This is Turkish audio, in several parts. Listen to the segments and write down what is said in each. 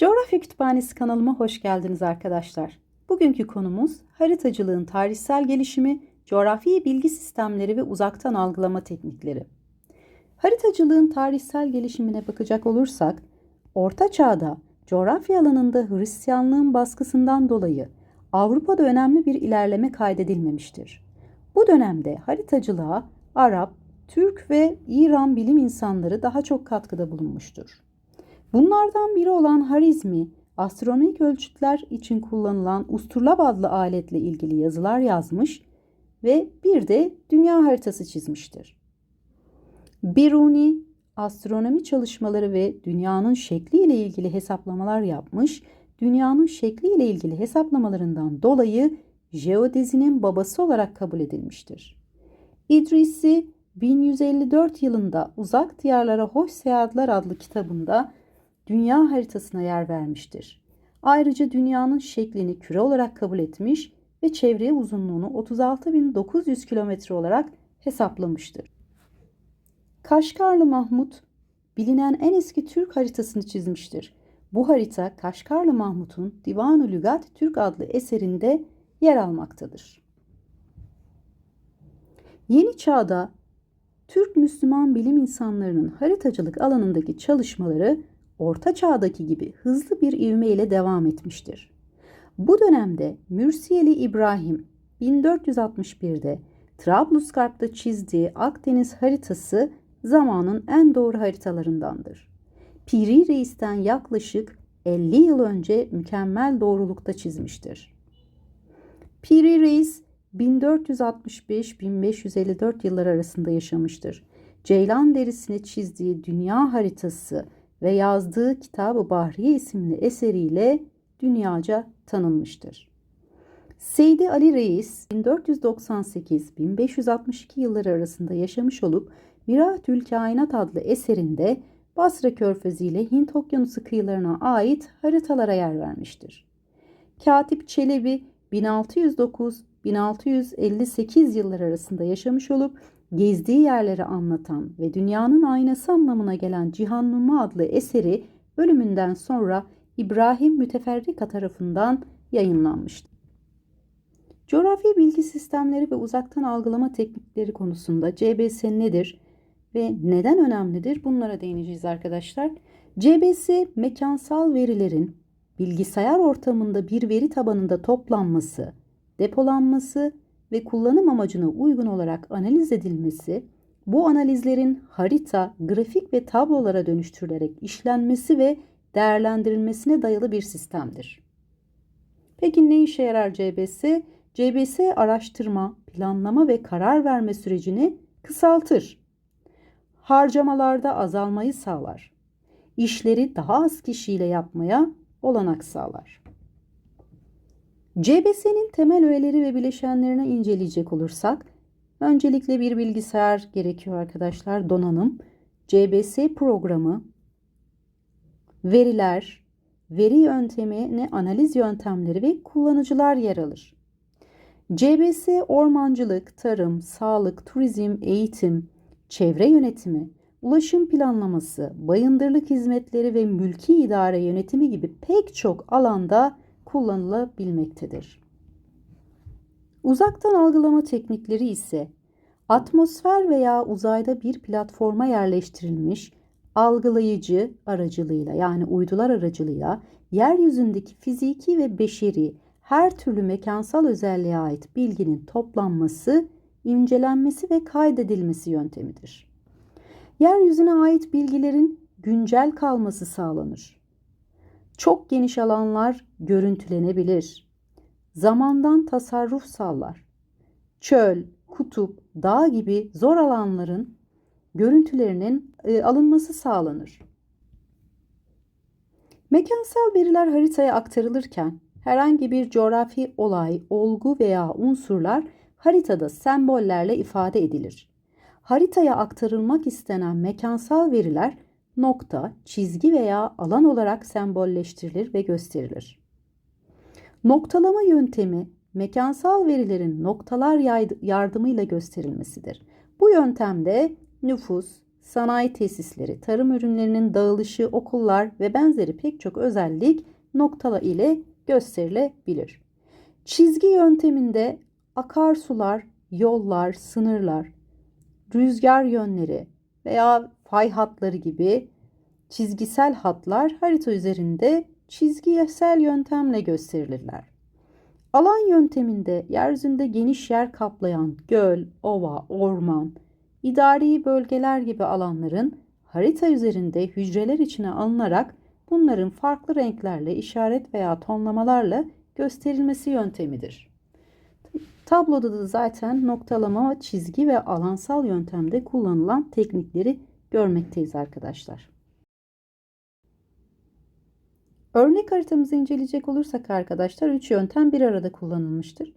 Coğrafya Kütüphanesi kanalıma hoş geldiniz arkadaşlar. Bugünkü konumuz haritacılığın tarihsel gelişimi, coğrafi bilgi sistemleri ve uzaktan algılama teknikleri. Haritacılığın tarihsel gelişimine bakacak olursak, Orta Çağ'da coğrafya alanında Hristiyanlığın baskısından dolayı Avrupa'da önemli bir ilerleme kaydedilmemiştir. Bu dönemde haritacılığa Arap, Türk ve İran bilim insanları daha çok katkıda bulunmuştur. Bunlardan biri olan Harizmi, astronomik ölçütler için kullanılan Usturlab adlı aletle ilgili yazılar yazmış ve bir de dünya haritası çizmiştir. Biruni, astronomi çalışmaları ve dünyanın şekli ile ilgili hesaplamalar yapmış, dünyanın şekli ile ilgili hesaplamalarından dolayı jeodezinin babası olarak kabul edilmiştir. İdrisi 1154 yılında Uzak Diyarlara Hoş Seyahatler adlı kitabında dünya haritasına yer vermiştir. Ayrıca dünyanın şeklini küre olarak kabul etmiş ve çevreye uzunluğunu 36.900 kilometre olarak hesaplamıştır. Kaşgarlı Mahmut bilinen en eski Türk haritasını çizmiştir. Bu harita Kaşgarlı Mahmut'un Divan-ı Lügat Türk adlı eserinde yer almaktadır. Yeni çağda Türk Müslüman bilim insanlarının haritacılık alanındaki çalışmaları Orta Çağ'daki gibi hızlı bir ivme ile devam etmiştir. Bu dönemde Mürsiyeli İbrahim 1461'de Trablusgarp'ta çizdiği Akdeniz haritası zamanın en doğru haritalarındandır. Piri Reis'ten yaklaşık 50 yıl önce mükemmel doğrulukta çizmiştir. Piri Reis 1465-1554 yıllar arasında yaşamıştır. Ceylan derisini çizdiği dünya haritası ve yazdığı Kitab-ı Bahriye isimli eseriyle dünyaca tanınmıştır. Seydi Ali Reis 1498-1562 yılları arasında yaşamış olup Miratül Kainat adlı eserinde Basra Körfezi ile Hint Okyanusu kıyılarına ait haritalara yer vermiştir. Katip Çelebi 1609-1658 yıllar arasında yaşamış olup gezdiği yerleri anlatan ve dünyanın aynası anlamına gelen Cihannuma adlı eseri ölümünden sonra İbrahim Müteferrika tarafından yayınlanmıştır. Coğrafi bilgi sistemleri ve uzaktan algılama teknikleri konusunda CBS nedir ve neden önemlidir bunlara değineceğiz arkadaşlar. CBS mekansal verilerin bilgisayar ortamında bir veri tabanında toplanması, depolanması ve kullanım amacına uygun olarak analiz edilmesi, bu analizlerin harita, grafik ve tablolara dönüştürülerek işlenmesi ve değerlendirilmesine dayalı bir sistemdir. Peki ne işe yarar CBS? CBS araştırma, planlama ve karar verme sürecini kısaltır. Harcamalarda azalmayı sağlar. İşleri daha az kişiyle yapmaya olanak sağlar. CBS'nin temel öğeleri ve bileşenlerini inceleyecek olursak, öncelikle bir bilgisayar gerekiyor arkadaşlar, donanım, CBS programı, veriler, veri yöntemi, analiz yöntemleri ve kullanıcılar yer alır. CBS ormancılık, tarım, sağlık, turizm, eğitim, çevre yönetimi, ulaşım planlaması, bayındırlık hizmetleri ve mülki idare yönetimi gibi pek çok alanda kullanılabilmektedir. Uzaktan algılama teknikleri ise atmosfer veya uzayda bir platforma yerleştirilmiş algılayıcı aracılığıyla yani uydular aracılığıyla yeryüzündeki fiziki ve beşeri her türlü mekansal özelliğe ait bilginin toplanması, incelenmesi ve kaydedilmesi yöntemidir. Yeryüzüne ait bilgilerin güncel kalması sağlanır. Çok geniş alanlar görüntülenebilir. Zamandan tasarruf sağlar. Çöl, kutup, dağ gibi zor alanların görüntülerinin e, alınması sağlanır. Mekansal veriler haritaya aktarılırken herhangi bir coğrafi olay, olgu veya unsurlar haritada sembollerle ifade edilir. Haritaya aktarılmak istenen mekansal veriler nokta, çizgi veya alan olarak sembolleştirilir ve gösterilir. Noktalama yöntemi mekansal verilerin noktalar yardımıyla gösterilmesidir. Bu yöntemde nüfus, sanayi tesisleri, tarım ürünlerinin dağılışı, okullar ve benzeri pek çok özellik noktala ile gösterilebilir. Çizgi yönteminde akarsular, yollar, sınırlar, rüzgar yönleri veya fay hatları gibi çizgisel hatlar harita üzerinde çizgisel yöntemle gösterilirler. Alan yönteminde yeryüzünde geniş yer kaplayan göl, ova, orman, idari bölgeler gibi alanların harita üzerinde hücreler içine alınarak bunların farklı renklerle, işaret veya tonlamalarla gösterilmesi yöntemidir. Tabloda da zaten noktalama, çizgi ve alansal yöntemde kullanılan teknikleri görmekteyiz arkadaşlar. Örnek haritamızı inceleyecek olursak arkadaşlar 3 yöntem bir arada kullanılmıştır.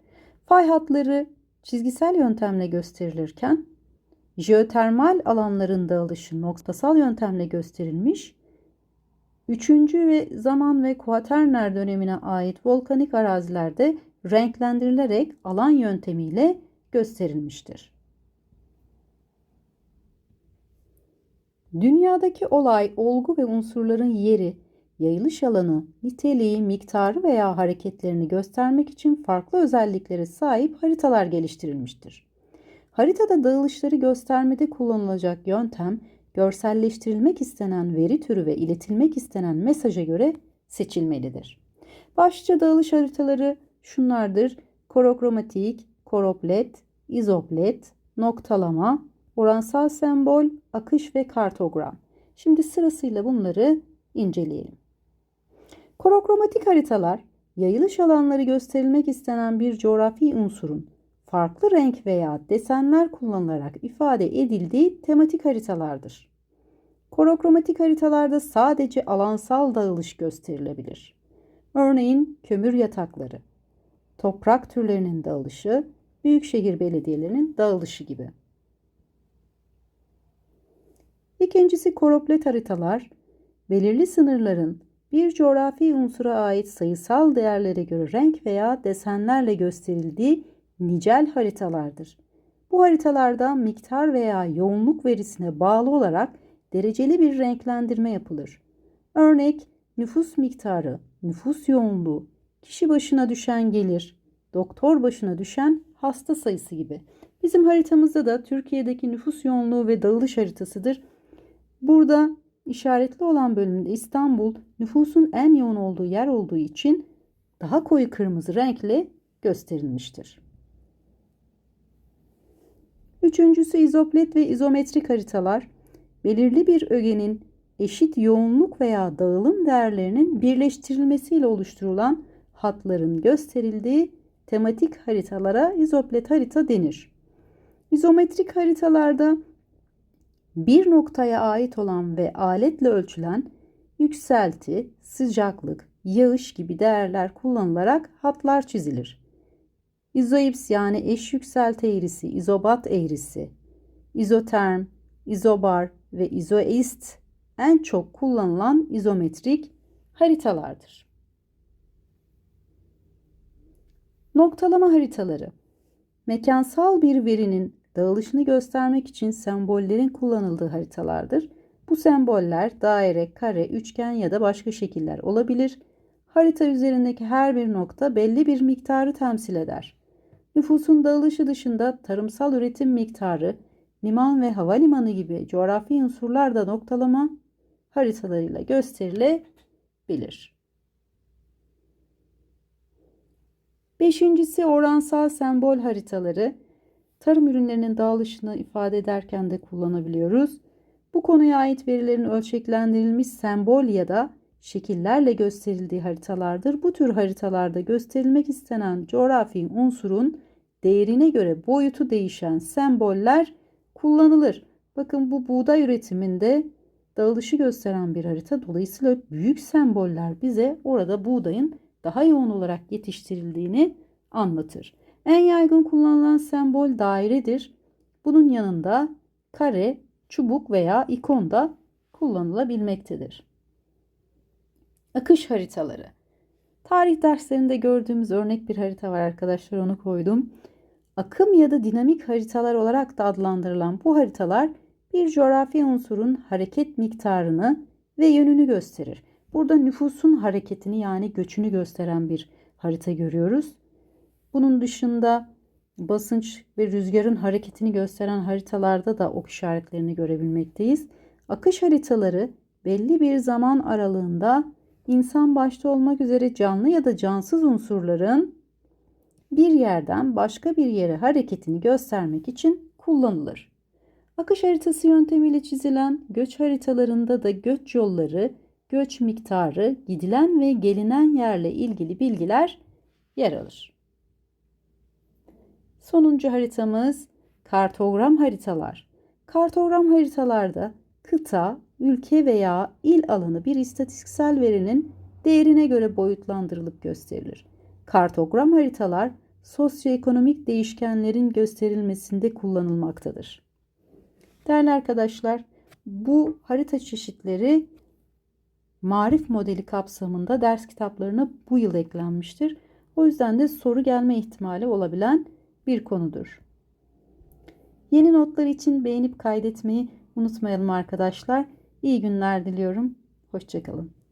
Fay hatları çizgisel yöntemle gösterilirken jeotermal alanların dağılışı noktasal yöntemle gösterilmiş. Üçüncü ve zaman ve kuaterner dönemine ait volkanik arazilerde renklendirilerek alan yöntemiyle gösterilmiştir. Dünyadaki olay, olgu ve unsurların yeri, yayılış alanı, niteliği, miktarı veya hareketlerini göstermek için farklı özelliklere sahip haritalar geliştirilmiştir. Haritada dağılışları göstermede kullanılacak yöntem, görselleştirilmek istenen veri türü ve iletilmek istenen mesaja göre seçilmelidir. Başlıca dağılış haritaları şunlardır. Korokromatik, koroplet, izoplet, noktalama, oransal sembol, akış ve kartogram. Şimdi sırasıyla bunları inceleyelim. Korokromatik haritalar, yayılış alanları gösterilmek istenen bir coğrafi unsurun farklı renk veya desenler kullanılarak ifade edildiği tematik haritalardır. Korokromatik haritalarda sadece alansal dağılış gösterilebilir. Örneğin kömür yatakları, toprak türlerinin dağılışı, büyükşehir belediyelerinin dağılışı gibi. İkincisi koroplet haritalar, belirli sınırların bir coğrafi unsura ait sayısal değerlere göre renk veya desenlerle gösterildiği nicel haritalardır. Bu haritalarda miktar veya yoğunluk verisine bağlı olarak dereceli bir renklendirme yapılır. Örnek nüfus miktarı, nüfus yoğunluğu, kişi başına düşen gelir, doktor başına düşen hasta sayısı gibi. Bizim haritamızda da Türkiye'deki nüfus yoğunluğu ve dağılış haritasıdır. Burada işaretli olan bölümde İstanbul nüfusun en yoğun olduğu yer olduğu için daha koyu kırmızı renkle gösterilmiştir. Üçüncüsü izoplet ve izometrik haritalar belirli bir ögenin eşit yoğunluk veya dağılım değerlerinin birleştirilmesiyle oluşturulan hatların gösterildiği tematik haritalara izoplet harita denir. İzometrik haritalarda bir noktaya ait olan ve aletle ölçülen yükselti, sıcaklık, yağış gibi değerler kullanılarak hatlar çizilir. İzoips yani eş yükselti eğrisi, izobat eğrisi, izoterm, izobar ve izoist en çok kullanılan izometrik haritalardır. Noktalama haritaları Mekansal bir verinin dağılışını göstermek için sembollerin kullanıldığı haritalardır. Bu semboller daire, kare, üçgen ya da başka şekiller olabilir. Harita üzerindeki her bir nokta belli bir miktarı temsil eder. Nüfusun dağılışı dışında tarımsal üretim miktarı, liman ve havalimanı gibi coğrafi unsurlar da noktalama haritalarıyla gösterilebilir. Beşincisi oransal sembol haritaları. Tarım ürünlerinin dağılışını ifade ederken de kullanabiliyoruz. Bu konuya ait verilerin ölçeklendirilmiş sembol ya da şekillerle gösterildiği haritalardır. Bu tür haritalarda gösterilmek istenen coğrafi unsurun değerine göre boyutu değişen semboller kullanılır. Bakın bu buğday üretiminde dağılışı gösteren bir harita. Dolayısıyla büyük semboller bize orada buğdayın daha yoğun olarak yetiştirildiğini anlatır. En yaygın kullanılan sembol dairedir. Bunun yanında kare, çubuk veya ikon da kullanılabilmektedir. Akış haritaları. Tarih derslerinde gördüğümüz örnek bir harita var arkadaşlar onu koydum. Akım ya da dinamik haritalar olarak da adlandırılan bu haritalar bir coğrafi unsurun hareket miktarını ve yönünü gösterir. Burada nüfusun hareketini yani göçünü gösteren bir harita görüyoruz. Bunun dışında basınç ve rüzgarın hareketini gösteren haritalarda da ok işaretlerini görebilmekteyiz. Akış haritaları belli bir zaman aralığında insan başta olmak üzere canlı ya da cansız unsurların bir yerden başka bir yere hareketini göstermek için kullanılır. Akış haritası yöntemiyle çizilen göç haritalarında da göç yolları, göç miktarı, gidilen ve gelinen yerle ilgili bilgiler yer alır. Sonuncu haritamız kartogram haritalar. Kartogram haritalarda kıta, ülke veya il alanı bir istatistiksel verinin değerine göre boyutlandırılıp gösterilir. Kartogram haritalar sosyoekonomik değişkenlerin gösterilmesinde kullanılmaktadır. Değerli arkadaşlar, bu harita çeşitleri marif modeli kapsamında ders kitaplarına bu yıl eklenmiştir. O yüzden de soru gelme ihtimali olabilen bir konudur. Yeni notlar için beğenip kaydetmeyi unutmayalım arkadaşlar. İyi günler diliyorum. Hoşçakalın.